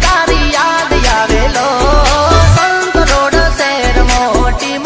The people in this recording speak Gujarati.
તારી યાદ આવેલો. રોડ શહેર મોટી